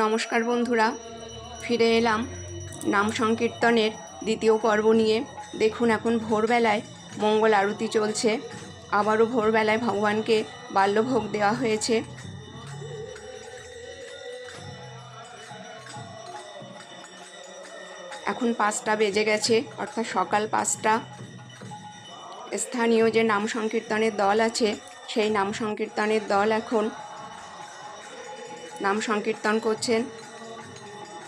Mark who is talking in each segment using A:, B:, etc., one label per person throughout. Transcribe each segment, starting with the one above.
A: নমস্কার বন্ধুরা, ফিরে এলাম নাম সংকীর্তনের দ্বিতীয় পর্ব নিয়ে। দেখুন এখন ভোরবেলায় মঙ্গল আরতি চলছে। আবারও ভোরবেলায় ভগবানকে বাল্যভোগ দেওয়া হয়েছে। এখন পাঁচটা বেজে গেছে, অর্থাৎ সকাল পাঁচটা। স্থানীয় যে নাম সংকীর্তনের দল আছে, সেই নাম সংকীর্তনের দল এখন নাম সংকীর্তন করছেন।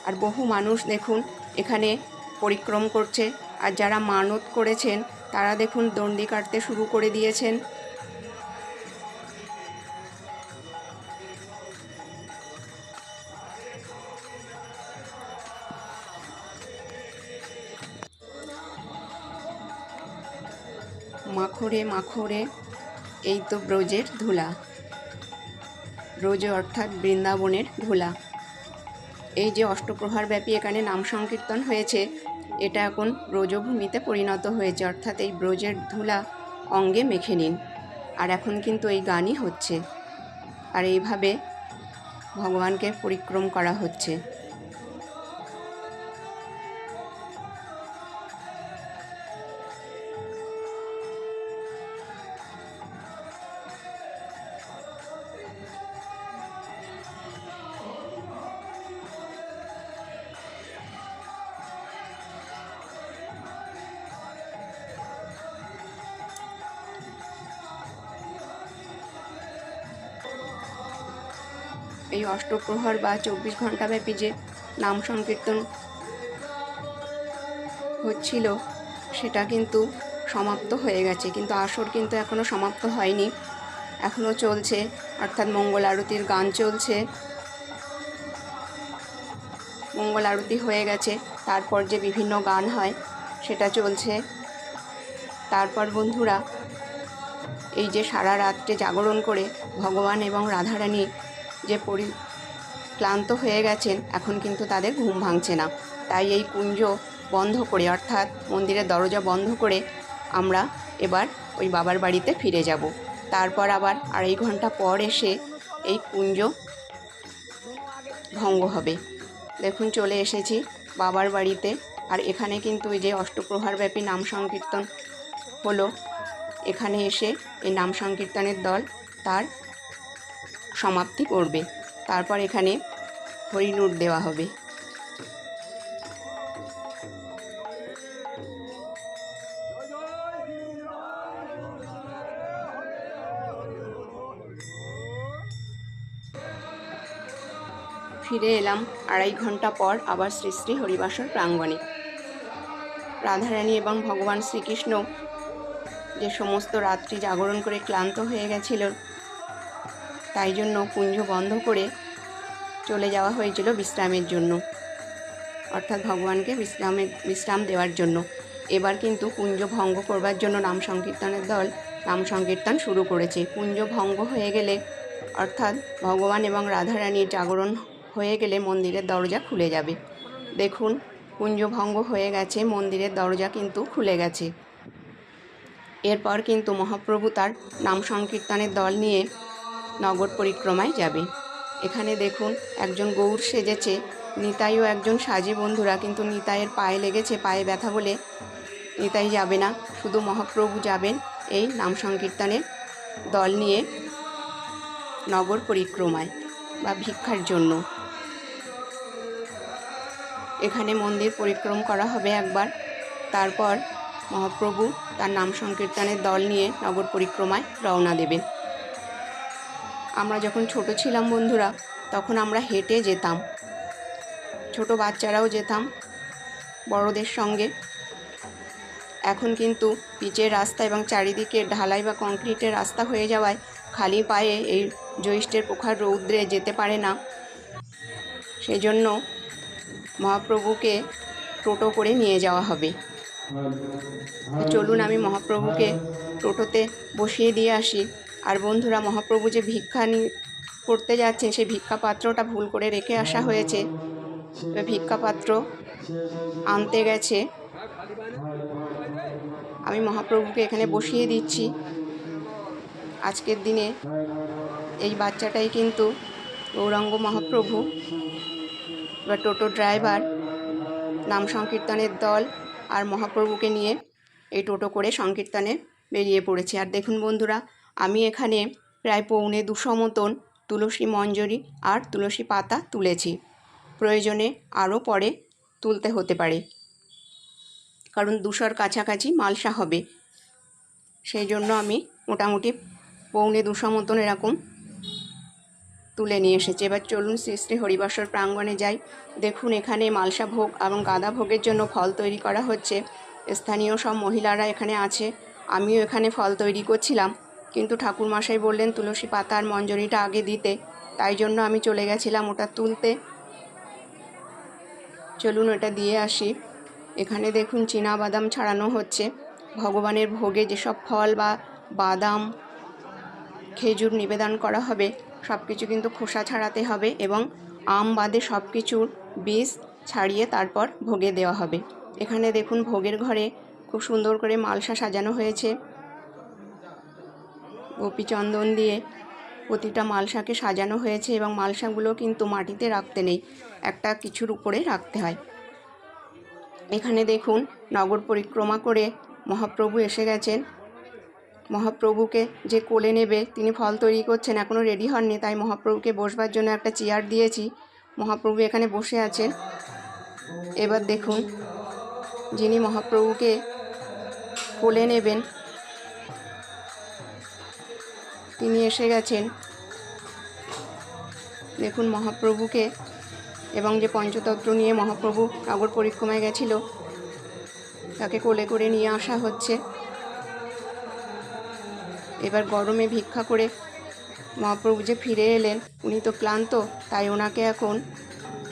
A: আর বহু মানুষ দেখুন এখানে পরিক্রম করছে। আর যারা মানত করেছেন, তারা দেখুন দণ্ডি কাটতে শুরু করে দিয়েছেন। মাখরে মাখরে, এই তো ব্রজের ধুলা। ব্রজ অর্থাৎ বৃন্দাবনের ধুলা। এই যে অষ্টপ্রহার ব্যাপী এখানে নাম সংকীর্তন হয়েছে, এটা এখন ব্রজভূমিতে পরিণত হয়েছে। অর্থাৎ এই ব্রজের ধুলা অঙ্গে মেখে নিন। আর এখন কিন্তু এই গানই হচ্ছে। আর এইভাবে ভগবানকে পরিক্রম করা হচ্ছে। অষ্টপ্রহর বা চব্বিশ ঘণ্টা ব্যাপী যে নাম সংকীর্তন হচ্ছিল, সেটা কিন্তু সমাপ্ত হয়ে গেছে। কিন্তু আসর কিন্তু এখনও সমাপ্ত হয়নি। এখনও চলছে, অর্থাৎ মঙ্গল আরতির গান চলছে। মঙ্গল আরতি হয়ে গেছে, তারপর যে বিভিন্ন গান হয়, সেটা চলছে। তারপর বন্ধুরা, এই যে সারা রাত্রে জাগরণ করে ভগবান এবং রাধারানী যে পরি ক্লান্ত হয়ে গেছেন, এখন কিন্তু তাদের ঘুম ভাঙছে না। তাই এই কুঞ্জ বন্ধ করে, অর্থাৎ মন্দিরের দরজা বন্ধ করে আমরা এবার ওই বাবার বাড়িতে ফিরে যাব। তারপর আবার আড়াই ঘণ্টা পর এসে এই কুঞ্জ ভঙ্গ হবে। দেখুন, চলে এসেছি বাবার বাড়িতে। আর এখানে কিন্তু ওই যে অষ্টপ্রহার ব্যাপী নাম সংকীর্তন হলো, এখানে এসে এই নাম সংকীর্তনের দল তার সমাপ্তি করবে। তারপর এখানে হরিণুর দেওয়া হবে। ফিরে এলাম আড়াই ঘণ্টা পর আবার শ্রী শ্রী হরিবাসর প্রাঙ্গণে। রাধারানী এবং ভগবান শ্রীকৃষ্ণ যে সমস্ত রাত্রি জাগরণ করে ক্লান্ত হয়ে গেছিল তাই জন্য কুঞ্জ বন্ধ করে চলে যাওয়া হয়েছিল বিশ্রামের জন্য। অর্থাৎ ভগবানকে বিশ্রামের বিশ্রাম দেওয়ার জন্য। এবার কিন্তু কুঞ্জ ভঙ্গ করবার জন্য নাম সংকীর্তনের দল নাম সংকীর্তন শুরু করেছে। কুঞ্জ ভঙ্গ হয়ে গেলে, অর্থাৎ ভগবান এবং রাধারানীর জাগরণ হয়ে গেলে মন্দিরের দরজা খুলে যাবে। দেখুন কুঞ্জ ভঙ্গ হয়ে গেছে, মন্দিরের দরজা কিন্তু খুলে গেছে। এরপর কিন্তু মহাপ্রভু তার নাম সংকীর্তনের দল নিয়ে নগর পরিক্রমায় যাবে। এখানে দেখুন, একজন গৌর সেজেছে। নিতাইও একজন সাজে বন্ধুরা, কিন্তু নিতাইয়ের পায়ে লেগেছে, পায়ে ব্যথা বলে নিতাই যাবে না। শুধু মহাপ্রভু যাবেন এই নাম সংকীর্তনের দল নিয়ে নগর পরিক্রমায় বা ভিক্ষার জন্য। এখানে মন্দির পরিক্রম করা হবে একবার। তারপর মহাপ্রভু তার নাম সংকীর্তনের দল নিয়ে নগর পরিক্রমায় রওনা দেবেন। আমরা যখন ছোট ছিলাম বন্ধুরা, তখন আমরা হেঁটে যেতাম। ছোট বাচ্চারাও যেতাম বড়দের সঙ্গে। এখন কিন্তু পিচের রাস্তা এবং চারিদিকে ঢালাই বা কংক্রিটের রাস্তা হয়ে যাওয়ায় খালি পায়ে এই জ্যৈষ্ঠের প্রখার রৌদ্রে যেতে পারে না। সেই জন্য মহাপ্রভুকে টোটো করে নিয়ে যাওয়া হবে। চলুন আমি মহাপ্রভুকে টোটোতে বসিয়ে দিয়ে আসি। আর বন্ধুরা, মহাপ্রভু যে ভিক্ষা করতে যাচ্ছেন, সেই ভিক্ষা পাত্রটা ভুল করে রেখে আসা হয়েছে। ভিক্ষা পাত্র আনতে গেছে। আমি মহাপ্রভুকে এখানে বসিয়ে দিচ্ছি। আজকের দিনে এই বাচ্চাটাই কিন্তু গৌরাঙ্গ মহাপ্রভু। এবার টোটো ড্রাইভার, নাম সংকীর্তনের দল আর মহাপ্রভুকে নিয়ে এই টোটো করে সংকীর্তনে বেরিয়ে পড়েছে। আর দেখুন বন্ধুরা আমি এখানে প্রায় পৌনে দুশো মতন তুলসী মঞ্জরি আর তুলসী পাতা তুলেছি। প্রয়োজনে আরও পরে তুলতে হতে পারে। কারণ দুশোর কাছাকাছি মালসা হবে। সেই জন্য আমি মোটামুটি পৌনে দুশো মতন এরকম তুলে নিয়ে এসেছি। এবার চলুন শ্রী শ্রী হরিবাসর প্রাঙ্গণে যাই। দেখুন এখানে মালসা ভোগ এবং গাঁদা ভোগের জন্য ফল তৈরি করা হচ্ছে। স্থানীয় সব মহিলারা এখানে আছে। আমিও এখানে ফল তৈরি করছিলাম। কিন্তু ঠাকুরমশাই বললেন, তুলসী পাতা আর মঞ্জরিটা আগে দিতে। তাই জন্য আমি চলে গেছিলাম ওটা তুলতে। চলুন ওটা দিয়ে আসি। এখানে দেখুন চীনা বাদাম ছাড়ানো হচ্ছে। ভগবানের ভোগে যেসব ফল বা বাদাম, খেজুর নিবেদন করা হবে সব কিছু কিন্তু খোসা ছাড়াতে হবে এবং আম বাদে সব কিছুর বীজ ছাড়িয়ে তারপর ভোগে দেওয়া হবে। এখানে দেখুন ভোগের ঘরে খুব সুন্দর করে মালসা সাজানো হয়েছে। গোপীচন্দন দিয়ে প্রতিটা মালসাকে সাজানো হয়েছে এবং মালসাগুলো কিন্তু মাটিতে রাখতে নেই, একটা কিছুর উপরে রাখতে হয়। এখানে দেখুন, নগর পরিক্রমা করে মহাপ্রভু এসে গেছেন। মহাপ্রভুকে যে কোলে নেবে, তিনি ফল তৈরি করছেন এখনও রেডি হননি, তাই মহাপ্রভুকে বসবার জন্য একটা চেয়ার দিয়েছি। মহাপ্রভু এখানে বসে আছেন। এবার দেখুন, যিনি মহাপ্রভুকে কোলে নেবেন তিনি এসে গেছেন। দেখুন মহাপ্রভুকে এবং যে পঞ্চতত্ত্ব নিয়ে মহাপ্রভু নগর পরিক্রমায় গেছিল, তাকে কোলে করে নিয়ে আসা হচ্ছে। এবার গরমে ভিক্ষা করে মহাপ্রভু যে ফিরে এলেন, উনি তো ক্লান্ত, তাই ওনাকে এখন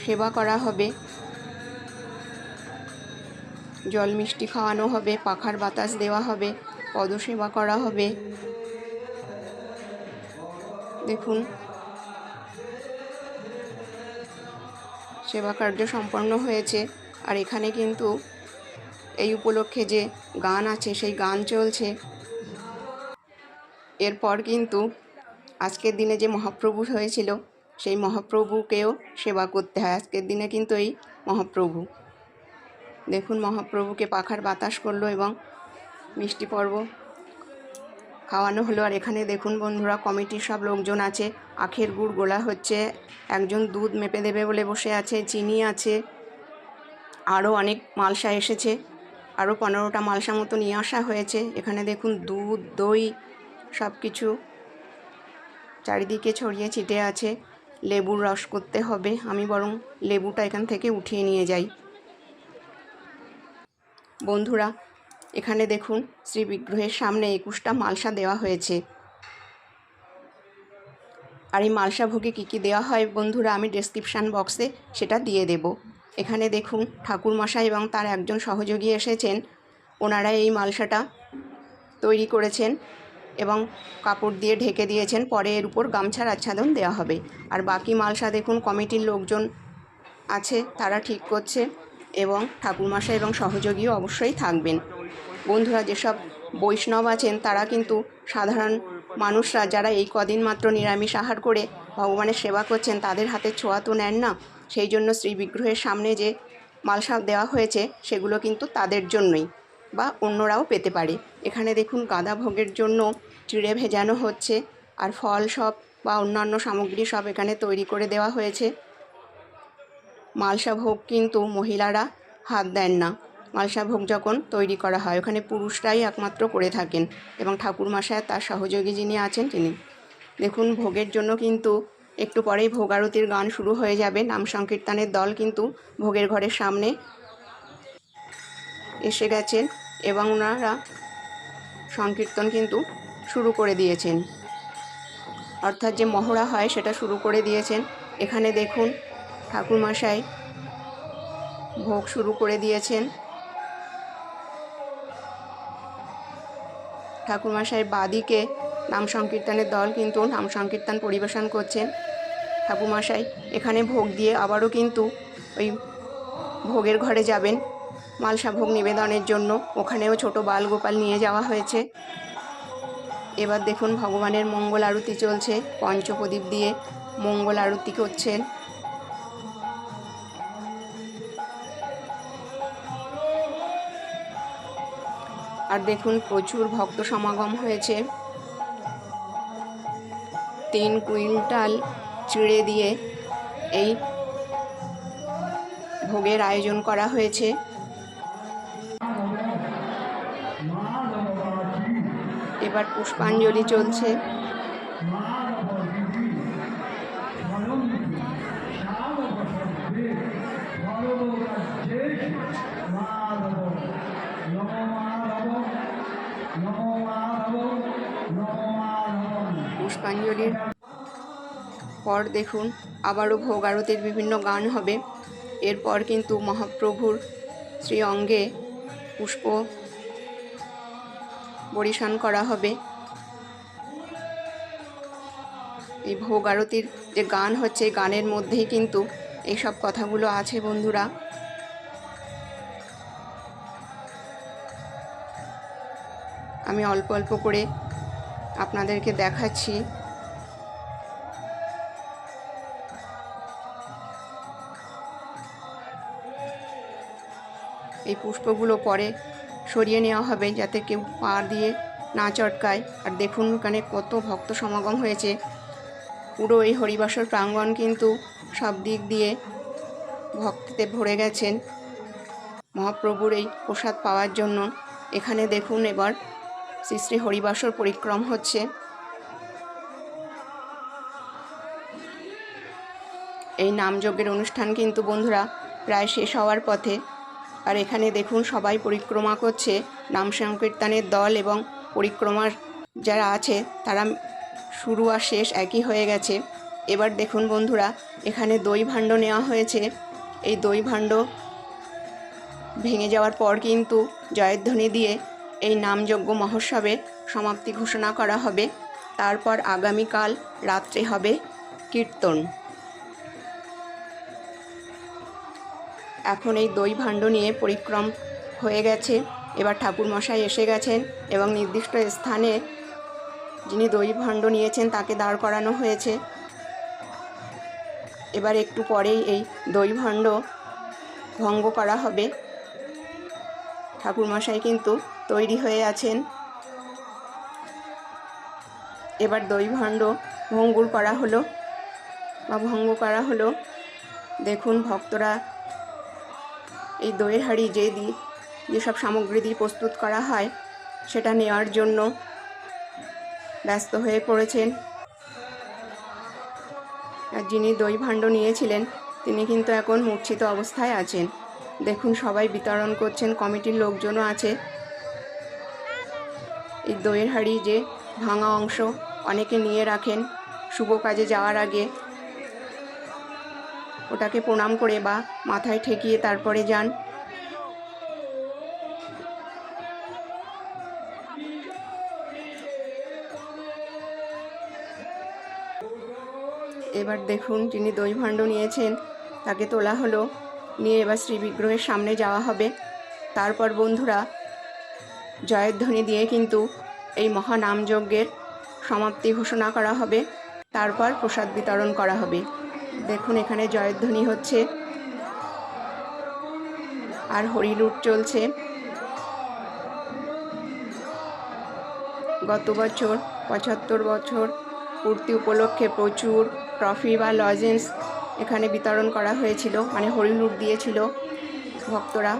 A: সেবা করা হবে। জল মিষ্টি খাওয়ানো হবে, পাখার বাতাস দেওয়া হবে, পদসেবা করা হবে। দেখুন। সেবা কার্য সম্পন্ন হয়েছে। আর এখানে কিন্তু এই উপলক্ষে যে গান আছে, সেই গান চলছে। এরপর কিন্তু আজকের দিনে যে মহাপ্রভু হয়েছিল, সেই মহাপ্রভুকেও সেবা করতে হয়। আজকের দিনে কিন্তু এই মহাপ্রভু। দেখুন মহাপ্রভুকে পাখার বাতাস করল এবং মিষ্টি পর্ব খাওয়ানো হলো। আর এখানে দেখুন বন্ধুরা, কমিটির সব লোকজন আছে। আখের গুড় গোলা হচ্ছে। একজন দুধ মেপে দেবে বলে বসে আছে, চিনি আছে। আরও অনেক মালসা এসেছে। আরও পনেরোটা মালসা মতো নিয়ে আসা হয়েছে। এখানে দেখুন দুধ, দই সব কিছু চারিদিকে ছড়িয়ে ছিটে আছে। লেবুর রস করতে হবে। আমি বরং লেবুটা এখান থেকে উঠিয়ে নিয়ে যাই। বন্ধুরা এখানে দেখুন শ্রী বিগ্রহের সামনে একুশটা মালসা দেওয়া হয়েছে। আর এই মালসা ভোগে কী কী দেওয়া হয় বন্ধুরা, আমি ডেসক্রিপশান বক্সে সেটা দিয়ে দেব। এখানে দেখুন, ঠাকুরমশাই এবং তার একজন সহযোগী এসেছেন। ওনারা এই মালসাটা তৈরি করেছেন এবং কাপড় দিয়ে ঢেকে দিয়েছেন, পরে এর উপর গামছার আচ্ছাদন দেওয়া হবে। আর বাকি মালসা দেখুন, কমিটির লোকজন আছে, তারা ঠিক করছে এবং ঠাকুরমশাই এবং সহযোগীও অবশ্যই থাকবেন। বন্ধুরা যেসব বৈষ্ণব আছেন, তারা কিন্তু সাধারণ মানুষরা যারা এই কদিন মাত্র নিরামিষ আহার করে ভগবানের সেবা করছেন, তাদের হাতে ছোঁয়া তো নেন না। সেই জন্য শ্রী বিগ্রহের সামনে যে মালসা দেওয়া হয়েছে, সেগুলো কিন্তু তাদের জন্যই বা অন্যরাও পেতে পারে। এখানে দেখুন গাঁদা ভোগের জন্য চিড়ে ভেজানো হচ্ছে, আর ফল সব বা অন্যান্য সামগ্রী সব এখানে তৈরি করে দেওয়া হয়েছে। মালসা ভোগ কিন্তু মহিলারা হাত দেন না। মালসা ভোগ যখন তৈরি করা হয়, ওখানে পুরুষরাই একমাত্র করে থাকেন এবং ঠাকুরমশায় তার সহযোগী যিনি আছেন তিনি। দেখুন, ভোগের জন্য কিন্তু একটু পরেই ভোগ আরতির গান শুরু হয়ে যাবে। নাম সংকীর্তনের দল কিন্তু ভোগের ঘরের সামনে এসে গেছেন এবং ওনারা সংকীর্তন কিন্তু শুরু করে দিয়েছেন। অর্থাৎ যে মহড়া হয়, সেটা শুরু করে দিয়েছেন। এখানে দেখুন, ঠাকুরমশাই ভোগ শুরু করে দিয়েছেন। ঠাকুরমশাই বাদিকে নাম সংকীর্তনের দল কিন্তু নাম সংকীর্তন পরিবেশন করছেন ঠাকুরমশাই এখানে ভোগ দিয়ে আবারও কিন্তু ওই ভোগের ঘরে যাবেন। মালসা ভোগ নিবেদনের জন্য। ওখানেও ছোট বাল গোপাল নিয়ে যাওয়া হয়েছে। এবার দেখুন ভগবানের মঙ্গল আরতি চলছে। পঞ্চপ্রদীপ দিয়ে মঙ্গল আরতি করছেন। আর দেখুন প্রচুর ভক্ত সমাগম হয়েছে। তিন কুইন্টাল চিড়ে দিয়ে এই ভোগের আয়োজন করা হয়েছে। এবার পুষ্পাঞ্জলি চলছে। পুষ্পাঞ্জলির পর দেখুন, আবারও ভোগ আরতির বিভিন্ন গান হবে। এরপর কিন্তু মহাপ্রভুর শ্রী অঙ্গে পুষ্প পরিশান করা হবে। এই ভোগ আরতির যে গান হচ্ছে গানের মধ্যেই কিন্তু এইসব কথাগুলো আছে বন্ধুরা। আমি অল্প অল্প করে আপনাদেরকে দেখাচ্ছি। এই পুষ্পগুলো পরে সরিয়ে নেওয়া হবে যাতে কেউ পা দিয়ে না চটকায়। আর দেখুন ওখানে কত ভক্ত সমাগম হয়েছে। পুরো এই হরিবাসর প্রাঙ্গণ কিন্তু সব দিক দিয়ে ভক্তিতে ভরে গেছেন। মহাপ্রভুর এই প্রসাদ পাওয়ার জন্য। এখানে দেখুন এবার শ্রী শ্রী হরিবাসর পরিক্রম হচ্ছে। এই নামযজ্ঞের অনুষ্ঠান কিন্তু বন্ধুরা প্রায় শেষ হওয়ার পথে। আর এখানে দেখুন সবাই পরিক্রমা করছে, নাম সংকীর্তনের দল এবং পরিক্রমার যারা আছে, তারা শুরু আর শেষ একই হয়ে গেছে। এবার দেখুন বন্ধুরা, এখানে দই ভাণ্ড নেওয়া হয়েছে। এই দই ভাণ্ড ভেঙে যাওয়ার পর কিন্তু জয়ধ্বনি দিয়ে এই নামযজ্ঞ মহোৎসবের সমাপ্তি ঘোষণা করা হবে। তারপর আগামীকাল রাত্রে হবে কীর্তন। এখন এই দই ভাণ্ড নিয়ে পরিক্রম হয়ে গেছে। এবার ঠাকুরমশাই এসে গেছেন এবং নির্দিষ্ট স্থানে যিনি দই ভাণ্ড নিয়েছেন তাকে দাঁড় করানো হয়েছে। এবার একটু পরেই এই দই ভাণ্ড ভঙ্গ করা হবে। ঠাকুরমশাই কিন্তু তৈরি হয়ে আছেন। এবার দই ভাণ্ড ভঙ্গুর করা হলো বা ভঙ্গ করা হলো। দেখুন ভক্তরা, এই দইয়ের হাঁড়ি যে দি, যেসব সামগ্রী দিয়ে প্রস্তুত করা হয়, সেটা নেওয়ার জন্য ব্যস্ত হয়ে পড়েছেন। আর যিনি দই ভাণ্ড নিয়েছিলেন, তিনি কিন্তু এখন মূর্ছিত অবস্থায় আছেন। দেখুন সবাই বিতরণ করছেন, কমিটির লোকজনও আছে। এই দইয়ের হাঁড়ি যে ভাঙা অংশ অনেকে নিয়ে রাখেন শুভ কাজে যাওয়ার আগে। ওটাকে প্রণাম করে বা মাথায় ঠেকিয়ে তারপরে যান। এবার দেখুন যিনি দই ভাণ্ড নিয়েছেন, তাকে তোলা হলো। নিয়ে এবার শ্রী বিগ্রহের সামনে যাওয়া হবে। তারপর বন্ধুরা জয়ধ্বনি দিয়ে কিন্তু এই মহানামযজ্ঞের সমাপ্তি ঘোষণা করা হবে। তারপর প্রসাদ বিতরণ করা হবে। দেখুন, এখানে জয়ধ্বনি হচ্ছে। আর হরিলুট চলছে। গত বছর, পঁচাত্তর বছর পূর্তি উপলক্ষে প্রচুর ট্রফি বা লজেন্স এখানে বিতরণ করা হয়েছিল। মানে হরিলুট দিয়েছিল ভক্তরা।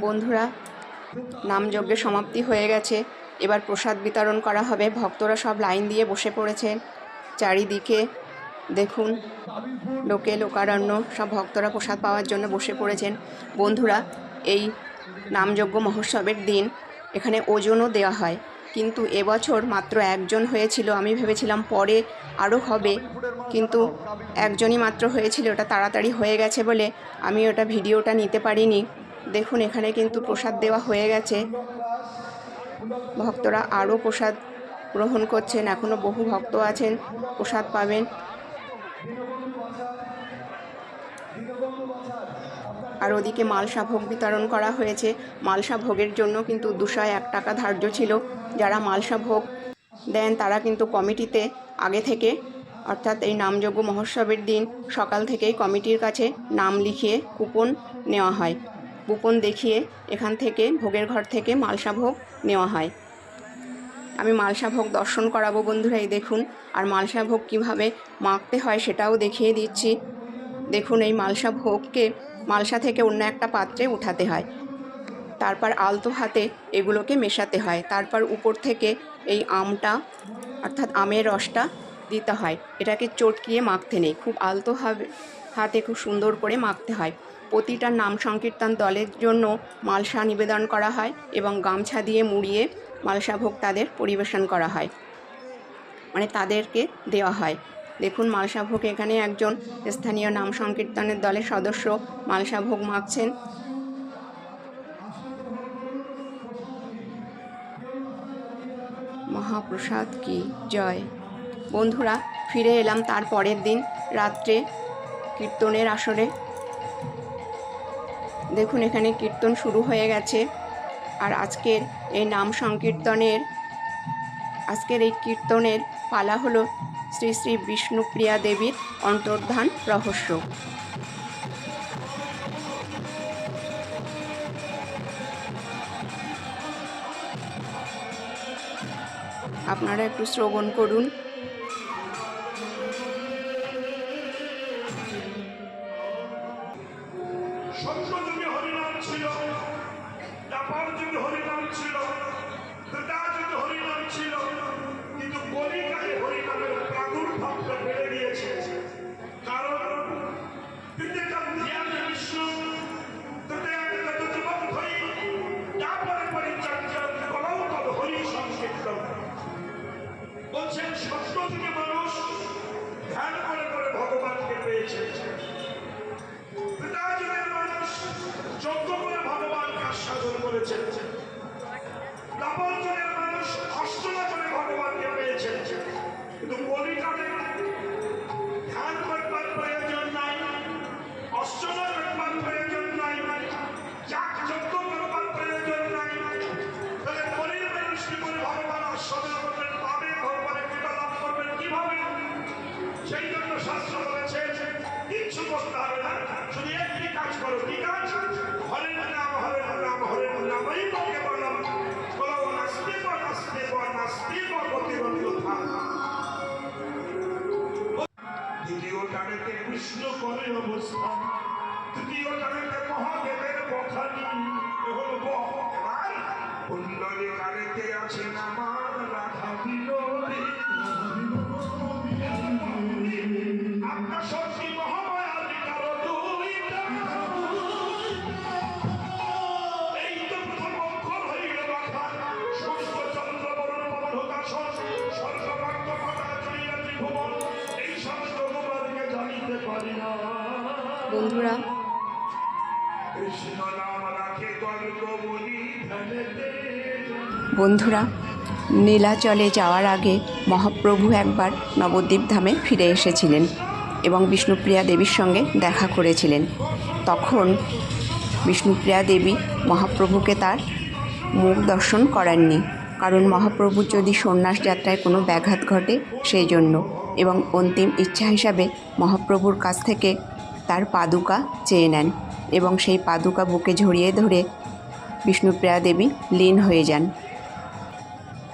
A: বন্ধুরা নামযজ্ঞের সমাপ্তি হয়ে গেছে। এবার প্রসাদ বিতরণ করা হবে। ভক্তরা সব লাইন দিয়ে বসে পড়েছেন। চারিদিকে দেখুন, লোকে লোকারণ্য, সব ভক্তরা প্রসাদ পাওয়ার জন্য বসে পড়েছেন। বন্ধুরা, এই নামযজ্ঞ মহোৎসবের দিন, এখানে ওজনও দেওয়া হয়। কিন্তু এবছর মাত্র একজন হয়েছিল, আমি ভেবেছিলাম পরে আরও হবে। কিন্তু একজনই মাত্র হয়েছিল ওটা তাড়াতাড়ি হয়ে গেছে বলে আমি ওটা ভিডিওটা নিতে পারিনি। দেখুন, এখানে কিন্তু প্রসাদ দেওয়া হয়ে গেছে। ভক্তরা আরও প্রসাদ গ্রহণ করছেন। এখনও বহু ভক্ত আছেন, প্রসাদ পাবেন। আর ওদিকে মালসা ভোগ বিতরণ করা হয়েছে। মালসা ভোগের জন্য কিন্তু দুশো এক টাকা ধার্য ছিল। যারা মালসা ভোগ দেন, তারা কিন্তু কমিটিতে আগে থেকে, অর্থাৎ এই নামযজ্ঞ মহোৎসবের দিন সকাল থেকেই কমিটির কাছে নাম লিখিয়ে কুপন নেওয়া হয়। কুপন দেখিয়ে এখান থেকে, ভোগের ঘর থেকে মালসা ভোগ নেওয়া হয়। আমি মালসা ভোগ দর্শন করাবো বন্ধুরা, এই দেখুন। আর মালসা ভোগ কীভাবে মাখতে হয় সেটাও দেখিয়ে দিচ্ছি। দেখুন, এই মালসা ভোগকে মালসা থেকে অন্য একটা পাত্রে উঠাতে হয়। তারপর আলতো হাতে এগুলোকে মেশাতে হয়। তারপর উপর থেকে এই আমটা, অর্থাৎ আমের রসটা দিতে হয়। এটাকে চটকিয়ে মাখতে নেই। খুব আলতো হাতে খুব সুন্দর করে মাখতে হয়। প্রতিটা নাম সংকীর্তন দলের জন্য মালসা নিবেদন করা হয় এবং গামছা দিয়ে মুড়িয়ে মালসা ভোগ তাদের পরিবেশন করা হয়। মানে তাদেরকে দেওয়া হয়। দেখুন, মালসা ভোগ এখানে একজন স্থানীয় নাম সংকীর্তনের দলের সদস্য মালসা ভোগ মাখছেন। মহাপ্রসাদ কি জয়। বন্ধুরা, ফিরে এলাম তার পরের দিন রাত্রে কীর্তনের আসরে। দেখুন, এখানে কীর্তন শুরু হয়ে গেছে। আর আজকের এই নাম সংকীর্তনের, আজকের এই কীর্তনের পালা হলো শ্রী শ্রী বিষ্ণুপ্রিয়া দেবীর অন্তর্ধান রহস্য। আপনারা একটু শ্রবণ করুন।
B: পেয়েছে পিতাযুগের মানুষ যজ্ঞ করে করেছেন দাপর যুগের তৃতীয় টানেতে মহাদেবের বখানি হল বহকার কুণ্ডলী কারেতে আছেন আমার রাধা বিনোদী আপনার শক্তি
A: বন্ধুরা। বন্ধুরা, নীলাচলে যাওয়ার আগে মহাপ্রভু একবার নবদ্বীপ ধামে ফিরে এসেছিলেন এবং বিষ্ণুপ্রিয়া দেবীর সঙ্গে দেখা করেছিলেন। তখন বিষ্ণুপ্রিয়া দেবী মহাপ্রভুকে তার মুখ দর্শন করাননি, কারণ মহাপ্রভুর যদি সন্ন্যাস যাত্রায় কোনো ব্যাঘাত ঘটে সেই জন্য এবং অন্তিম ইচ্ছা হিসাবে মহাপ্রভুর কাছ থেকে পাদুকা চেয়ে নেন এবং সেই পাদুকা বুকে ঝরিয়ে ধরে বিষ্ণুপ্রিয়া দেবী লীন হয়ে যান।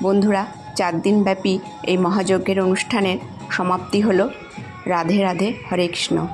A: বন্ধুরা চার দিনব্যাপী এই মহাযজ্ঞের অনুষ্ঠানের সমাপ্তি হল। রাধে রাধে, হরে কৃষ্ণ।